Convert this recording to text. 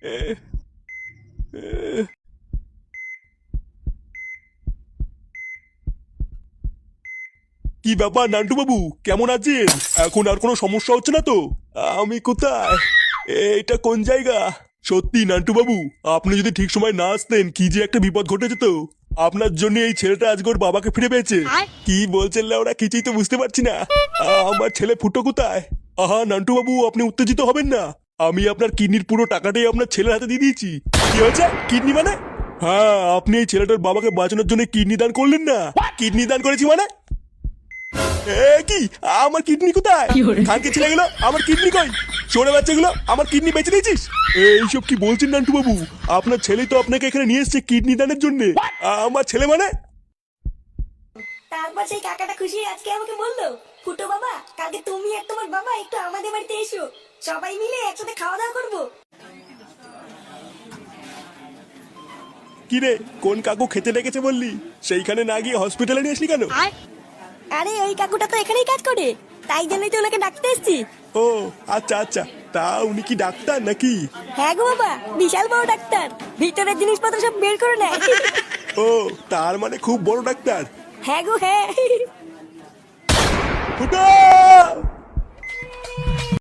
কি ব্যাপার নান্টু বাবু কেমন আছেন? এখন আর কোনো সমস্যা হচ্ছে না তো? আমি কোথায়? এটা কোন জায়গা? সত্যি নান্টু বাবু আপনি যদি ঠিক সময় না আসতেন কি যে একটা বিপদ ঘটে যেত আপনার জন্য এই ছেলেটা আজকে ওর বাবাকে ফিরে পেয়েছে। কি বলছেন ওরা কিছুই তো বুঝতে পারছি না। আমার ছেলে ফুটো কোথায়? আহা নান্টু বাবু আপনি উত্তেজিত হবেন না। আমি আপনার কিডনির পুরো টাকাটাই আপনার ছেলের হাতে দিয়ে দিয়েছি। কি হয়েছে? কিডনি মানে? হ্যাঁ আপনি এই ছেলেটার বাবাকে বাঁচানোর জন্য কিডনি দান করলেন না। কিডনি দান করেছি মানে? এ কি? আমার কিডনি কোথায়? খানকে ছেলেগুলো আমার কিডনি কই? সরে বাচ্চাগুলো আমার কিডনি বেঁচে দিয়েছিস? এইসব কি বলছেন নান্টু বাবু আপনার ছেলেই তো আপনাকে এখানে নিয়ে এসছে কিডনি দানের জন্য। আমার ছেলে মানে? তারপর সেই কাকাটা খুশি হয়ে আজকে আমাকে বলল ফুটো বাবা কালকে তুমি আর তোমার বাবা একটু আমাদের বাড়িতে এসো। সবাই মিলে একসাথে খাওয়া দাওয়া করব। কি রে কোন কাকু খেতে ডেকেছে বললি? সেইখানে না গিয়ে হসপিটালে নিয়ে আসলি কেন? আরে ওই কাকুটা তো এখানেই কাজ করে। তাই জন্যই তো ওনাকে ডাকতে এসছি। ও আচ্ছা আচ্ছা। তা উনি কি ডাক্তার নাকি? হ্যাঁ গো বাবা বিশাল বড় ডাক্তার। ভিতরের জিনিসপত্র সব বের করে নেয়। ও তার মানে খুব বড় ডাক্তার। হ্যাঁ গো হ্যাঁ।